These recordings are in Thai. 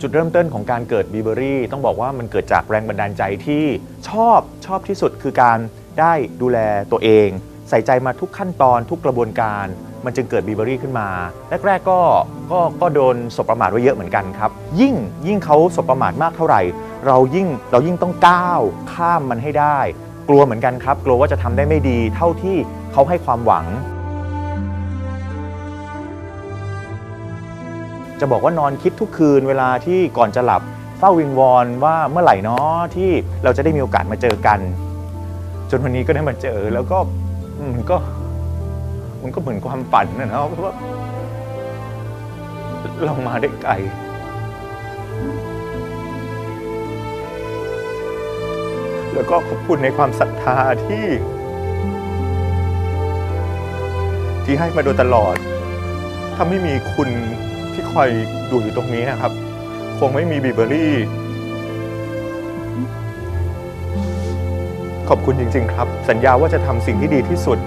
จุดเริ่มต้นของการเกิดบีเบอรี่ต้องบอกว่ามันเกิดจากแรงบันดาลใจที่ชอบชอบที่สุดคือการได้ดูแลตัวเอง ใส่ใจมาทุกขั้นตอนทุกกระบวนการ มันจึงเกิดบีเบอรี่ขึ้นมา แรกๆก็ก็ก็โดนสบประมาทไว้เยอะเหมือนกันครับ ยิ่งยิ่งเขาสบประมาทมากเท่าไหร่ เรายิ่งเรายิ่งต้องก้าวข้ามมันให้ได้ กลัวเหมือนกันครับ กลัวว่าจะทำได้ไม่ดีเท่าที่เขาให้ความหวัง จะบอกว่านอนคิดทุกคืนเวลาที่ก่อนจะหลับเฝ้าวิงวอนว่าเมื่อไหร่เนาะที่เราจะได้มีโอกาสมาเจอกัน จนวันนี้ก็ได้มาเจอแล้วก็มันก็ มันก็เหมือนความฝันนะเนาะเพราะว่าเรามาได้ไกลแล้วก็ขอบคุณในความศรัทธาที่ ที่ให้มาโดยตลอด ถ้าไม่มีคุณ ที่คอยดูอยู่ตรงนี้นะครับ คงไม่มีบีเบอรี่ ขอบคุณจริง ๆ ครับ สัญญาว่าจะทำสิ่งที่ดีที่สุด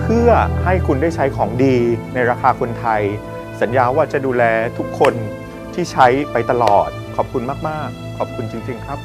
เพื่อให้คุณได้ใช้ของดีในราคาคนไทย สัญญาว่าจะดูแลทุกคนที่ใช้ไปตลอด ขอบคุณมาก ๆ ขอบคุณจริง ๆ ครับ